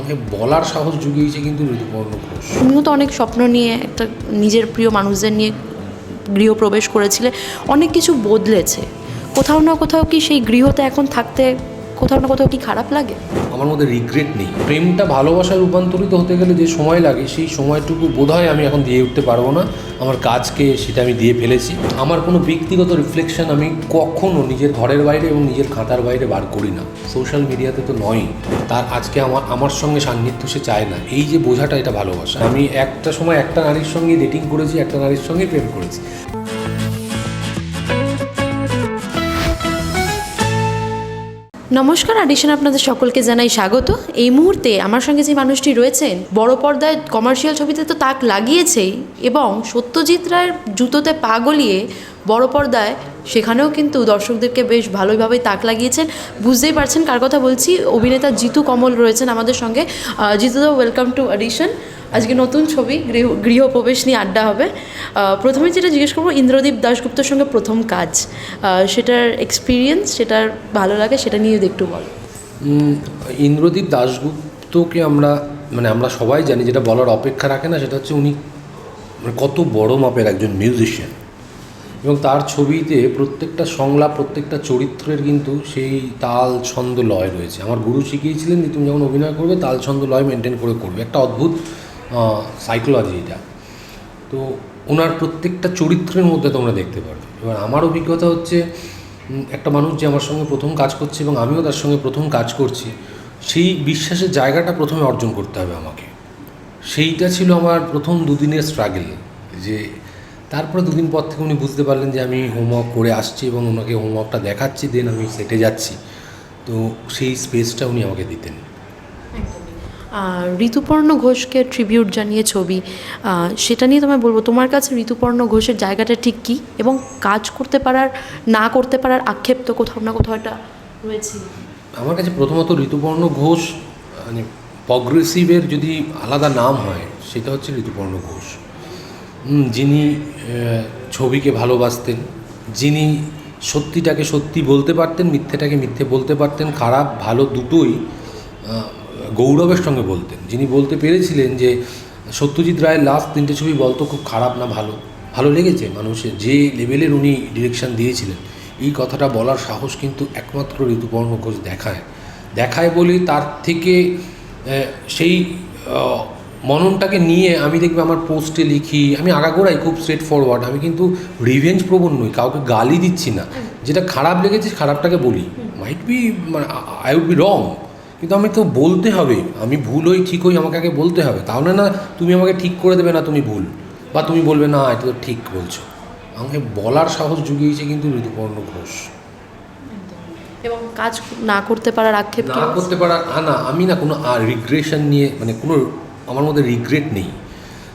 আমাকে বলার সাহস জুগিয়েছে কিন্তু ঋতুপর্ণ ঘোষ। তুমিও তো অনেক স্বপ্ন নিয়ে একটা নিজের প্রিয় মানুষদের নিয়ে গৃহপ্রবেশ করেছিলে, অনেক কিছু বদলেছে। কোথাও না কোথাও কি সেই গৃহতে এখন থাকতে কোথাও না কোথাও কি খারাপ লাগে? আমার মধ্যে রিগ্রেট নেই। প্রেমটা ভালোবাসায় রূপান্তরিত হতে গেলে যে সময় লাগে, সেই সময়টুকু বোধহয় আমি এখন দিয়ে উঠতে পারব না। আমার কাজকে সেটা আমি দিয়ে ফেলেছি। আমার কোনো ব্যক্তিগত রিফ্লেকশন আমি কখনো নিজের ঘরের বাইরে এবং নিজের খাতার বাইরে বার করি না। সোশ্যাল মিডিয়াতে তো নয়। তার আজকে আমার আমার সঙ্গে সান্নিধ্য সে চায় না। এই যে বোঝাটা এটা ভালোবাসা। আমি একটা সময় একটা নারীর সঙ্গে ডেটিং করেছি, একটা নারীর সঙ্গে প্রেম করেছি। নমস্কার অডিশন আপনাদের সকলকে জানাই স্বাগত। এই মুহূর্তে আমার সঙ্গে যে মানুষটি রয়েছেন, বড় পর্দায় কমার্শিয়াল ছবিতে তো তাক লাগিয়েছেই এবং সত্যজিৎ রায়ের জুতোতে পা গলিয়ে বড় পর্দায় সেখানেও কিন্তু দর্শকদেরকে বেশ ভালোভাবেই তাক লাগিয়েছেন। বুঝতেই পারছেন, কার কথা বলছি? অভিনেতা জিতু কমল রয়েছেন আমাদের সঙ্গে। জিতুদা ওয়েলকাম টু অডিশন আজকে নতুন ছবি, গৃহ, গৃহপ্রবেশ নিয়ে আড্ডা হবে। প্রথমে যেটা জিজ্ঞেস করব, ইন্দ্রদীপ দাশগুপ্তর সঙ্গে প্রথম কাজ। সেটার এক্সপিরিয়েন্স সেটার ভালো লাগে, সেটা নিয়ে একটু বল। ইন্দ্রদীপ দাশগুপ্তকে আমরা মানে আমরা সবাই জানি, যেটা বলার অপেক্ষা রাখে না, সেটা হচ্ছে উনি মানে কত বড় মাপের একজন মিউজিশিয়ান এবং তার ছবিতে প্রত্যেকটা সংলাপ, প্রত্যেকটা চরিত্রের কিন্তু সেই তাল ছন্দ লয় রয়েছে। আমার গুরু শিখিয়েছিলেন যে তুমি যখন অভিনয় করবে, তাল ছন্দ লয় মেনটেন করে করবে। একটা অদ্ভুত সাইকোলজি এটা। তো ওনার প্রত্যেকটা চরিত্রের মধ্যে তোমরা দেখতে পারবে। এবার আমার অভিজ্ঞতা হচ্ছে একটা মানুষ যে আমার সঙ্গে প্রথম কাজ করছে এবং আমিও তার সঙ্গে প্রথম কাজ করছি, সেই বিশ্বাসের জায়গাটা প্রথমে অর্জন করতে হবে আমাকে। সেইটা ছিল আমার প্রথম দুদিনের স্ট্রাগল যে তারপরে দুদিন পর থেকে উনি বুঝতে পারলেন যে আমি হোমওয়ার্ক করে আসছি এবং ওনাকে হোমওয়ার্কটা দেখাচ্ছি দেন আমি সেটে যাচ্ছি। তো সেই স্পেসটা উনি আমাকে দিতেন। আর ঋতুপর্ণ ঘোষকে ট্রিবিউট জানিয়ে ছবি সেটা নিয়ে তোমায় বলব তোমার কাছে ঋতুপর্ণ ঘোষের জায়গাটা ঠিক কী? এবং কাজ করতে পারার না করতে পারার আক্ষেপ তো কোথাও না কোথাও এটা রয়েছে। আমার কাছে প্রথমত ঋতুপর্ণ ঘোষ মানে প্রগ্রেসিভের যদি আলাদা নাম হয় সেটা হচ্ছে ঋতুপর্ণ ঘোষ। যিনি ছবিকে ভালোবাসতেন, যিনি সত্যিটাকে সত্যি বলতে পারতেন, মিথ্যেটাকে মিথ্যে বলতে পারতেন, খারাপ, ভালো দুটোই গৌরবের সঙ্গে বলতেন। যিনি বলতে পেরেছিলেন যে, সত্যজিৎ রায়ের লাস্ট তিনটে ছবি বলতো খুব খারাপ না ভালো। ভালো লেগেছে মানুষের, যে লেভেলের উনি ডিরেকশন দিয়েছিলেন, এই কথাটা বলার সাহস কিন্তু একমাত্র ঋতুপর্ণ ঘোষ দেখায়। দেখায় বলে তার থেকে সেই মননটাকে নিয়ে আমি দেখবে আমার পোস্টে লিখি। আমি আগাগোড়াই খুব স্ট্রেট ফরওয়ার্ড আমি কিন্তু রিভেঞ্জ প্রবণ নই কাউকে গালি দিচ্ছি না। যেটা খারাপ লেগেছে খারাপটাকে বলি। মাইট বি মানে আই উড বি রং কিন্তু আমি তো বলতে হবে। আমি ভুল হই ঠিক হই আমাকে আগে বলতে হবে। তাহলে না তুমি আমাকে ঠিক করে দেবে না তুমি ভুল। বা তুমি বলবে না এটা তো ঠিক বলছো। আমাকে বলার সাহস জুগিয়েছে কিন্তু ঋতুপর্ণ ঘোষ। এবং কাজ না করতে পারার আক্ষেপ না করতে পারার না আমি না কোনো আর রিগ্রেশন নিয়ে মানে কোনো আমার মধ্যে রিগ্রেট নেই।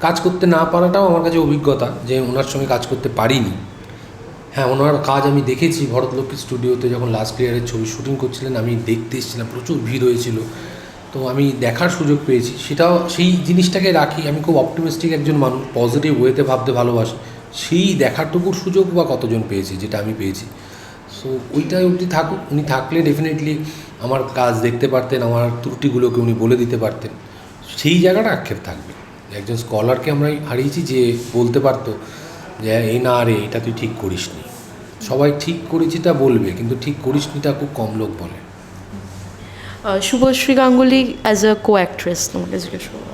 কাজ করতে না পারাটাও আমার কাছে অভিজ্ঞতা যে ওনার সঙ্গে কাজ করতে পারিনি। হ্যাঁ ওনার কাজ আমি দেখেছি ভরতলক্ষ্মী স্টুডিওতে যখন লাস্ট ইয়ারের ছবি শুটিং করছিলেন, আমি দেখতে এসেছিলাম, প্রচুর ভিড় হয়েছিল। তো আমি দেখার সুযোগ পেয়েছি। সেটাও, সেই জিনিসটাকে রাখি। আমি খুব অপটিমিস্টিক একজন মানুষ পজিটিভ ওয়েতে ভাবতে ভালোবাসি। সেই দেখারটুকুর সুযোগ বা কতজন পেয়েছি, যেটা আমি পেয়েছি। সো ওইটাই অবধি থাকুক। উনি থাকলে ডেফিনেটলি আমার কাজ দেখতে পারতেন, আমার ত্রুটিগুলোকে উনি বলে দিতে পারতেন। সেই জায়গাটা আক্ষেপ থাকবে। একজন স্কলারকে আমরা হারিয়েছি যে বলতে পারতো যে এই না রে এটা তুই ঠিক করিসনি। সবাই ঠিক করেছি করেছিটা বলবে কিন্তু ঠিক করিসনিটা খুব কম লোক বলে। Subhashree Ganguly as a co actress তোমাকে জিজ্ঞেস করব।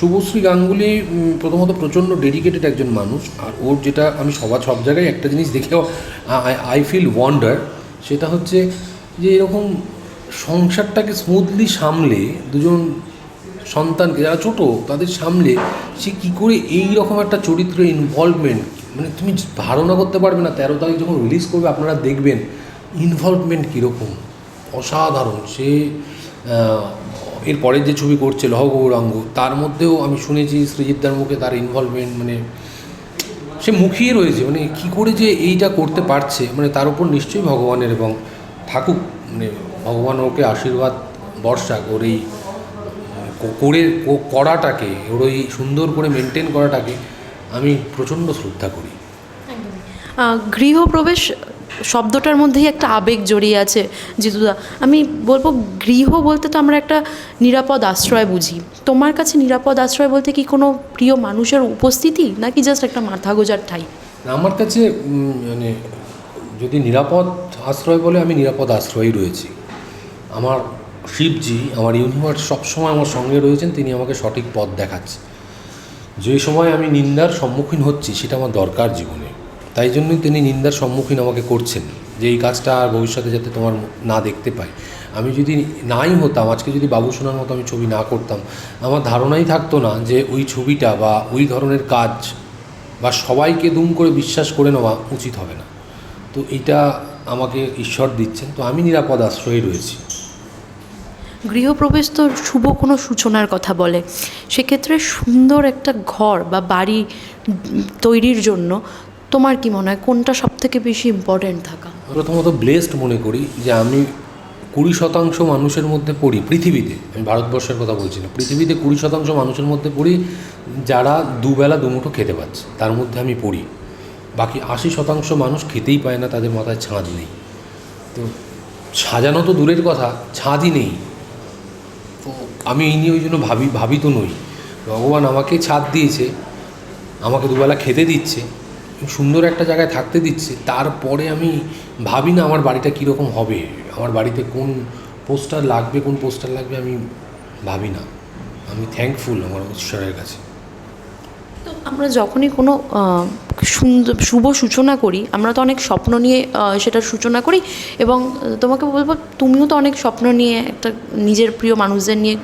শুভশ্রী গাঙ্গুলি প্রথমত প্রচণ্ড ডেডিকেটেড একজন মানুষ আর ওর যেটা আমি সবার সব জায়গায় একটা জিনিস দেখেও আই ফিল ওয়ান্ডার সেটা হচ্ছে যে এরকম সংসারটাকে স্মুথলি সামলে দুজন সন্তানকে যারা ছোটো, তাদের সামলে সে কী করে এই রকম একটা চরিত্রে ইনভলভমেন্ট মানে তুমি ধারণা করতে পারবে না, তেরো তারিখ যখন রিলিজ করবে, আপনারা দেখবেন ইনভলভমেন্ট কীরকম। অসাধারণ। সে এর পরের যে ছবি করছে, লহ গৌরাঙ্গ, তার মধ্যেও আমি শুনেছি সৃজিতদার মুখে তার ইনভলভমেন্ট মানে সে মুখিয়ে রয়েছে মানে কি করে যে এইটা করতে পারছে মানে তার উপর নিশ্চয়ই ভগবানের এবং থাকুক মানে ভগবান ওকে আশীর্বাদ বর্ষা ওর এই করে ও- করাটাকে ওর ওই সুন্দর করে মেনটেন করাটাকে আমি প্রচণ্ড শ্রদ্ধা করি। গৃহপ্রবেশ শব্দটার মধ্যেই একটা আবেগ জড়িয়ে আছে জিতুদা। আমি বলব গৃহ বলতে তো আমরা একটা নিরাপদ আশ্রয় বুঝি। তোমার কাছে নিরাপদ আশ্রয় বলতে কি কোনো প্রিয় মানুষের উপস্থিতি নাকি জাস্ট একটা মাথা গোজার ঠাই? আমার কাছে মানে যদি নিরাপদ আশ্রয় বলে আমি নিরাপদ আশ্রয়ই রয়েছি। আমার শিবজি, আমার ইউনিভার্স সবসময় আমার সঙ্গে রয়েছেন, তিনি আমাকে সঠিক পথ দেখাচ্ছে। যে সময় আমি নিন্দার সম্মুখীন হচ্ছি, সেটা আমার দরকার জীবনে। তাই জন্যই তিনি নিন্দার সম্মুখীন আমাকে করছেন, যে এই কাজটা আর ভবিষ্যতে যাতে তোমার না দেখতে পাই। আমি যদি নাই হতাম, আজকে যদি বাবু সোনার মতো আমি ছবি না করতাম, আমার ধারণাই থাকতো না যে ওই ছবিটা বা ওই ধরনের কাজ বা সবাইকে দুম করে বিশ্বাস করে নেওয়া উচিত হবে না। তো এটা আমাকে ঈশ্বর দিচ্ছেন। তো আমি নিরাপদ আশ্রয়ে রয়েছি। গৃহপ্রবেশ তো শুভ কোনো সূচনার কথা বলে। সেক্ষেত্রে সুন্দর একটা ঘর বা বাড়ি তৈরির জন্য তোমার কি মনে হয় কোনটা সব থেকে বেশি ইম্পর্ট্যান্ট থাকা? প্রথমত ব্লেসড মনে করি যে আমি কুড়ি শতাংশ মানুষের মধ্যে পড়ি পৃথিবীতে। আমি ভারতবর্ষের কথা বলছি না। পৃথিবীতে কুড়ি শতাংশ মানুষের মধ্যে পড়ি যারা দুবেলা দুমুঠো খেতে পাচ্ছে। তার মধ্যে আমি পড়ি। বাকি আশি শতাংশ মানুষ খেতেই পায় না, তাদের মাথায় ছাঁদ নেই। তো সাজানো তো দূরের কথা, ছাদই নেই। তো আমি এই নিয়ে ওই জন্য ভাবি ভাবি তো নই। ভগবান আমাকে ছাদ দিয়েছে, আমাকে দুবেলা খেতে দিচ্ছে, সুন্দর একটা জায়গায় থাকতে দিচ্ছে, তারপরে আমি ভাবি না আমার বাড়িটা কীরকম হবে, আমার বাড়িতে কোন পোস্টার লাগবে, কোন পোস্টার লাগবে আমি ভাবি না। আমি থ্যাঙ্কফুল আমার ঈশ্বরের কাছে। তো আমরা যখনই কোনো সুন্দর শুভ সূচনা করি, আমরা তো অনেক স্বপ্ন নিয়ে সেটার সূচনা করি এবং তোমাকে বলব, তুমিও তো অনেক স্বপ্ন নিয়ে একটা নিজের প্রিয় মানুষদের নিয়ে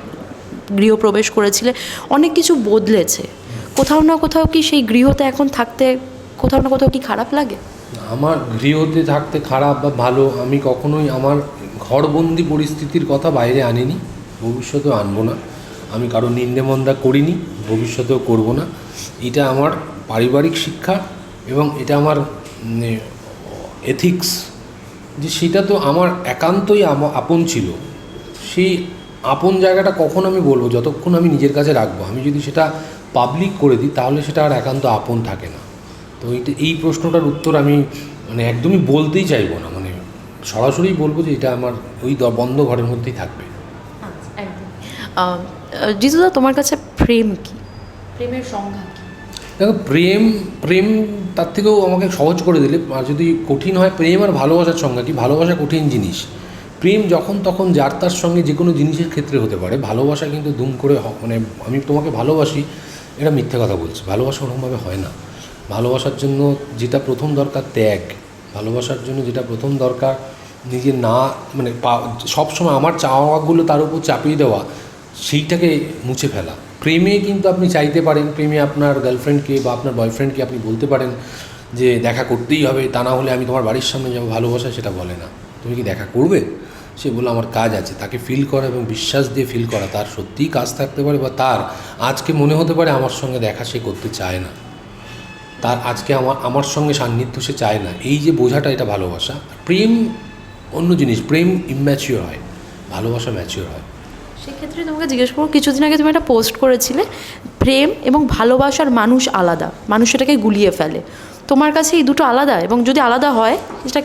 গৃহপ্রবেশ করেছিলে, অনেক কিছু বদলেছে। কোথাও না কোথাও কি সেই গৃহতে এখন থাকতে, কোথাও না কোথাও কি খারাপ লাগে? আমার গৃহতে থাকতে খারাপ বা ভালো, আমি কখনোই আমার ঘরবন্দি পরিস্থিতির কথা বাইরে আনিনি, ভবিষ্যতেও আনব না। আমি কারও নিন্দে মন্দা করিনি, ভবিষ্যতেও করব না। এটা আমার পারিবারিক শিক্ষা এবং এটা আমার এথিক্স যে সেটা তো আমার একান্তই আপন ছিল। সেই আপন জায়গাটা কখন আমি বলব? যতক্ষণ আমি নিজের কাছে রাখব। আমি যদি সেটা পাবলিক করে দিই, তাহলে সেটা আর একান্ত আপন থাকে না। তো এই প্রশ্নটার উত্তর আমি মানে একদমই বলতেই চাইব না। মানে সরাসরি বলব যে এটা আমার ওই বন্ধ ঘরের মধ্যেই থাকবে। জিতুদা তোমার কাছে প্রেম কি? প্রেমের সংজ্ঞা কি? দেখো প্রেম প্রেম তার থেকেও আমাকে সহজ করে দিলে আর যদি কঠিন হয় প্রেম আর ভালোবাসার সঙ্গে কি? ভালোবাসা কঠিন জিনিস। প্রেম যখন তখন যার তার সঙ্গে যে কোনো জিনিসের ক্ষেত্রে হতে পারে। ভালোবাসা কিন্তু দুম করে হ- মানে আমি তোমাকে ভালোবাসি এটা মিথ্যে কথা বলছি। ভালোবাসা ওরকমভাবে হয় না। ভালোবাসার জন্য যেটা প্রথম দরকার ত্যাগ। ভালোবাসার জন্য যেটা প্রথম দরকার নিজে না মানে সব সময় আমার চাওয়াগুলো তার উপর চাপিয়ে দেওয়া, সেইটাকে মুছে ফেলা। প্রেমে কিন্তু আপনি চাইতে পারেন, প্রেমে আপনার গার্লফ্রেন্ডকে বা আপনার বয়ফ্রেন্ডকে আপনি বলতে পারেন যে দেখা করতেই হবে, তা না হলে আমি তোমার বাড়ির সামনে যাব, ভালোবাসা সেটা বলে না। তুমি কি দেখা করবে? সে বলে আমার কাজ আছে। তাকে ফিল করা এবং বিশ্বাস দিয়ে ফিল করা, তার সত্যিই কাজ থাকতে পারে বা তার, আজকে মনে হতে পারে আমার সঙ্গে দেখা সে করতে চায় না। তার আজকে আমার আমার সঙ্গে সান্নিধ্য সে চায় না। এই যে বোঝাটা, এটা ভালোবাসা। প্রেম অন্য জিনিস প্রেম ইম্যাচিওর হয় ভালোবাসা ম্যাচিওর হয়। সেক্ষেত্রে তোমাকে জিজ্ঞেস করব কিছুদিন আগে তুমি একটা পোস্ট করেছিলে প্রেম এবং ভালোবাসার মানুষ আলাদা মানুষ সেটাকে গুলিয়ে ফেলে। তোমার কাছে এই দুটো আলাদা? এবং যদি আলাদা হয় সেটা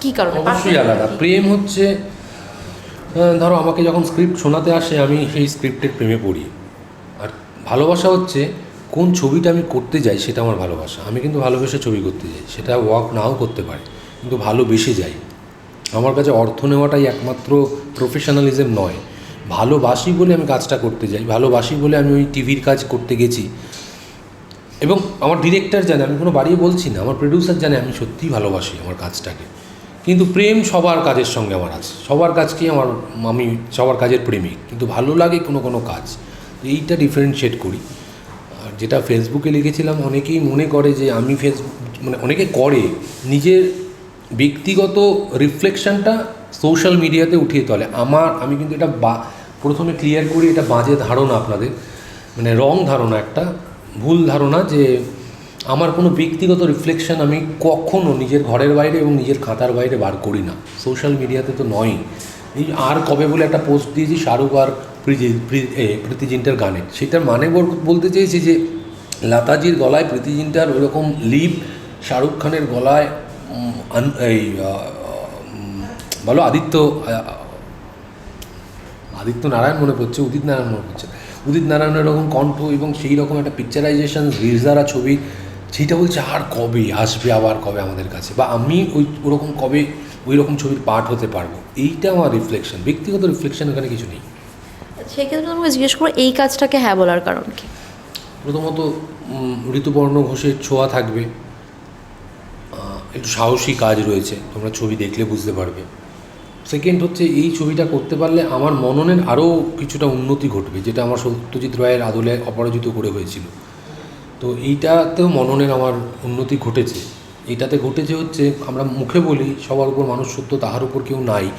কী কারণে? অবশ্যই আলাদা। প্রেম হচ্ছে ধরো আমাকে যখন স্ক্রিপ্ট শোনাতে আসে আমি সেই স্ক্রিপ্টের প্রেমে পড়ি। আর ভালোবাসা হচ্ছে কোন ছবিটা আমি করতে যাই সেটা আমার ভালোবাসা। আমি কিন্তু ভালোবেসে ছবি করতে যাই সেটা ওয়াক নাও করতে পারে কিন্তু ভালোবেসে যাই। আমার কাছে অর্থ নেওয়াটাই একমাত্র প্রফেশনালিজম নয়। ভালোবাসি বলে আমি কাজটা করতে যাই, ভালোবাসি বলে আমি ওই টিভির কাজ করতে গেছি। এবং আমার ডিরেক্টর জানে, আমি কোনো বাড়িয়ে বলছি না, আমার প্রডিউসার জানে আমি সত্যিই ভালোবাসি আমার কাজটাকে। কিন্তু প্রেম সবার কাজের সঙ্গে আমার আছে, সবার কাজকেই আমার আমি, সবার কাজের প্রেমিক। কিন্তু ভালো লাগে কোনো কোনো কাজ, এইটা ডিফারেন্সিয়েট করি। আর যেটা ফেসবুকে লিখেছিলাম, অনেকেই মনে করে যে আমি ফেসবুক মানে অনেকে করে, নিজের ব্যক্তিগত রিফ্লেকশনটা সোশ্যাল মিডিয়াতে উঠিয়ে তোলে। আমার, আমি কিন্তু এটা বা, প্রথমে ক্লিয়ার করি, এটা বাজে ধারণা আপনাদের। মানে রং ধারণা একটা। ভুল ধারণা যে, আমার কোনো ব্যক্তিগত রিফ্লেকশন আমি কখনো নিজের ঘরের বাইরে এবং নিজের খাতার বাইরে বার করি না। সোশ্যাল মিডিয়াতে তো নয়। এই আর কবে বলে একটা পোস্ট দিয়েছি, শাহরুখ আর প্রীতি প্রী- প্রীতি জিন্টার গানে। সেটার মানে বল- বলতে চেয়েছি যে, লতাজির গলায় প্রীতি জিন্টার ওইরকম লিপ শাহরুখ খানের গলায় এই বলো আদিত্য আদিত্য নারায়ণ মনে পড়ছে উদিত নারায়ণ মনে পড়ছে। উদিত নারায়ণের এরকম কণ্ঠ এবং সেই রকম একটা পিকচারাইজেশন রিজারা ছবি সেইটা বলছে আর কবে আসবে আবার কবে আমাদের কাছে? বা আমি ওই ওরকম কবে ওই রকম ছবির পার্ট হতে পারব? এইটা আমার রিফ্লেকশন ব্যক্তিগত রিফ্লেকশন এখানে কিছু নেই। সেক্ষেত্রে তোমাকে জিজ্ঞেস করব এই কাজটাকে হ্যাঁ বলার কারণ কি? প্রথমত ঋতুপর্ণ ঘোষের ছোঁয়া থাকবে। একটু সাহসী কাজ রয়েছে, তোমরা ছবি দেখলে বুঝতে পারবে। সেকেন্ড হচ্ছে, এই ছবিটা করতে পারলে আমার মননের আরও কিছুটা উন্নতি ঘটবে, যেটা আমার সত্যজিৎ রায়ের আদলে অপরাজিত করে হয়েছিল। তো এইটাতেও মননের আমার উন্নতি ঘটেছে। এটাতে ঘটেছে হচ্ছে, আমরা মুখে বলি, সবার উপর মানুষ সত্য, তাহার উপর কেউ নাই।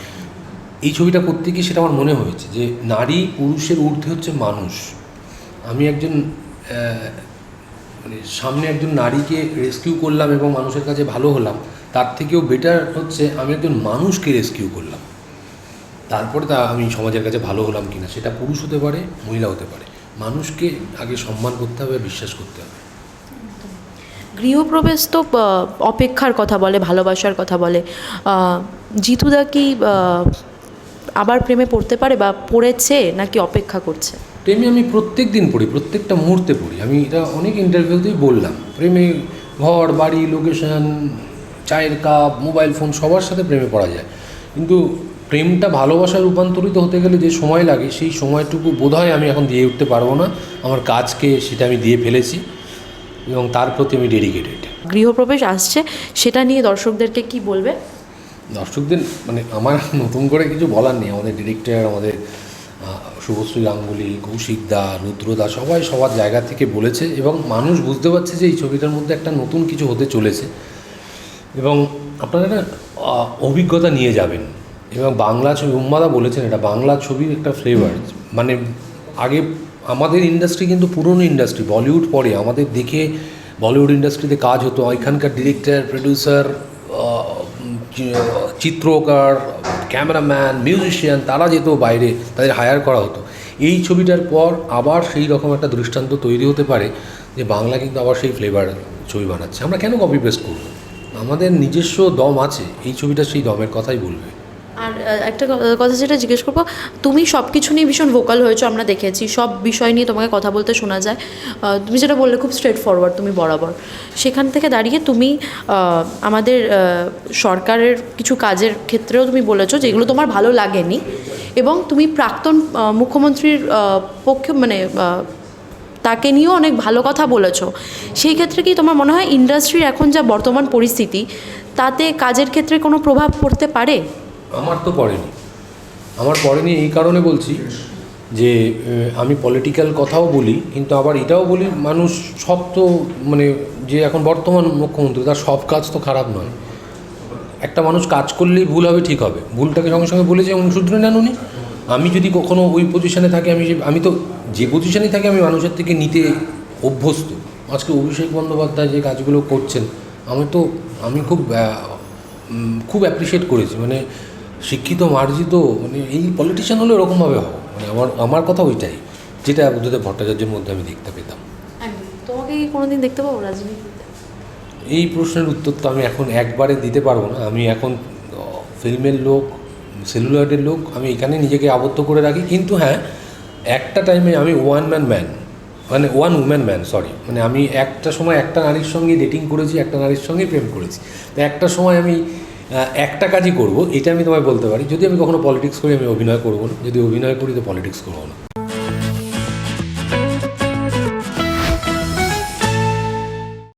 এই ছবিটা করতে গিয়ে সেটা আমার মনে হয়েছে যে, নারী পুরুষের ঊর্ধ্বে হচ্ছে মানুষ। আমি একজন মানে সামনে একজন নারীকে রেস্কিউ করলাম এবং মানুষের কাছে ভালো হলাম, তার থেকেও বেটার হচ্ছে আমি একজন মানুষকে রেস্কিউ করলাম। তারপরে তা আমি সমাজের কাছে ভালো হলাম কিনা, সেটা পুরুষ হতে পারে, মহিলা হতে পারে। মানুষকে আগে সম্মান করতে হবে, বিশ্বাস করতে হবে। গৃহপ্রবেশ তো অপেক্ষার কথা বলে, ভালোবাসার কথা বলে। জিতুদা কি আবার প্রেমে পড়তে পারে বা পড়েছে নাকি অপেক্ষা করছে? প্রেমে আমি প্রত্যেক দিন পড়ি প্রত্যেকটা মুহূর্তে পড়ি। আমি এটা অনেক ইন্টারভিউতেই বললাম। প্রেমে ঘর বাড়ি লোকেশন চায়ের কাপ মোবাইল ফোন সবার সাথে প্রেমে পড়া যায়। কিন্তু প্রেমটা ভালোবাসায় রূপান্তরিত হতে গেলে যে সময় লাগে সেই সময়টুকু বোধহয় আমি এখন দিয়ে উঠতে পারব না। আমার কাজকে সেটা আমি দিয়ে ফেলেছি এবং তার প্রতি আমি ডেডিকেটেড গৃহপ্রবেশ আসছে সেটা নিয়ে দর্শকদেরকে কি বলবে? দর্শকদের মানে আমার নতুন করে কিছু বলার নেই। আমাদের ডিরেক্টর আমাদের শুভশ্রী গাঙ্গুলি কৌশিক দা রুদ্রদা সবাই সবার জায়গা থেকে বলেছে এবং মানুষ বুঝতে পারছে যে এই ছবিটার মধ্যে একটা নতুন কিছু হতে চলেছে। এবং আপনারা একটা অভিজ্ঞতা নিয়ে যাবেন। এবং বাংলা ছবি, উম্মাদা বলেছেন এটা, বাংলা ছবির একটা ফ্লেভার মানে আগে আমাদের ইন্ডাস্ট্রি কিন্তু পুরনো ইন্ডাস্ট্রি বলিউড পরে আমাদের দেখে বলিউড ইন্ডাস্ট্রিতে কাজ হতো। এখানকার ডিরেক্টর প্রডিউসার চিত্রকার ক্যামেরাম্যান, মিউজিশিয়ান, তারা যেত বাইরে, তাদের হায়ার করা হতো। এই ছবিটার পর আবার সেই রকম একটা দৃষ্টান্ত তৈরি হতে পারে যে বাংলা কিন্তু আবার সেই ফ্লেভার ছবি বানাচ্ছে। আমরা কেন কপি পেস্ট করব? আমাদের নিজস্ব দম আছে, এই ছবিটা সেই দমের কথাই বলবে। আর একটা কথা যেটা জিজ্ঞেস করব, তুমি সব কিছু নিয়ে ভীষণ ভোকাল হয়েছো, আমরা দেখেছি। সব বিষয় নিয়ে তোমাকে কথা বলতে শোনা যায়। তুমি যেটা বললে খুব স্ট্রেট ফরওয়ার্ড তুমি বরাবর। সেখান থেকে দাঁড়িয়ে তুমি আমাদের সরকারের কিছু কাজের ক্ষেত্রেও তুমি বলেছ যেগুলো তোমার ভালো লাগেনি এবং তুমি প্রাক্তন মুখ্যমন্ত্রীর পক্ষে মানে তাকে নিয়েও অনেক ভালো কথা বলেছ। সেই ক্ষেত্রে কি তোমার মনে হয় ইন্ডাস্ট্রির এখন যা বর্তমান পরিস্থিতি, তাতে কাজের ক্ষেত্রে কোনো প্রভাব পড়তে পারে? আমার তো পড়েনি। আমার পড়েনি এই কারণে বলছি যে আমি পলিটিক্যাল কথাও বলি, কিন্তু আবার এটাও বলি মানুষ সব তো মানে যে এখন বর্তমান মুখ্যমন্ত্রী, তার সব কাজ তো খারাপ নয়। একটা মানুষ কাজ করলেই ভুল হবে, ঠিক হবে। ভুলটাকে সঙ্গে সঙ্গে বলে যে, উনি শুধরে নেন উনি। আমি যদি কখনো ওই পজিশনে থাকি, আমি আমি তো যে পজিশনেই থাকি, আমি মানুষের থেকে নিতে অভ্যস্ত। আজকে অভিষেক বন্দ্যোপাধ্যায় যে কাজগুলো করছেন, আমি তো, আমি খুব খুব অ্যাপ্রিসিয়েট করেছি। মানে শিক্ষিত মার্জিত মানে এই পলিটিশিয়ান হলে ওরকমভাবে হবে মানে আমার আমার কথা ওইটাই যেটা বুদ্ধদেব ভট্টাচার্যের মধ্যে আমি দেখতে পেতাম। তোমাকে কি কোনোদিন দেখতে পাবো রাজনীতিতে? এই প্রশ্নের উত্তর তো আমি এখন একবারে দিতে পারব না। আমি এখন ফিল্মের লোক সেলুলারের লোক আমি এখানে নিজেকে আবদ্ধ করে রাখি। কিন্তু হ্যাঁ একটা টাইমে আমি ওয়ান ম্যান ম্যান মানে ওয়ান উম্যান ম্যান সরি মানে আমি একটা সময় একটা নারীর সঙ্গে ডেটিং করেছি একটা নারীর সঙ্গে প্রেম করেছি। তো একটা সময় আমি একটা কাজই করব, এটা আমি তোমায় বলতে পারি। যদি আমি কখনো পলিটিক্স করি, আমি অভিনয় করব না। যদি অভিনয় করি, তো পলিটিক্স করব না।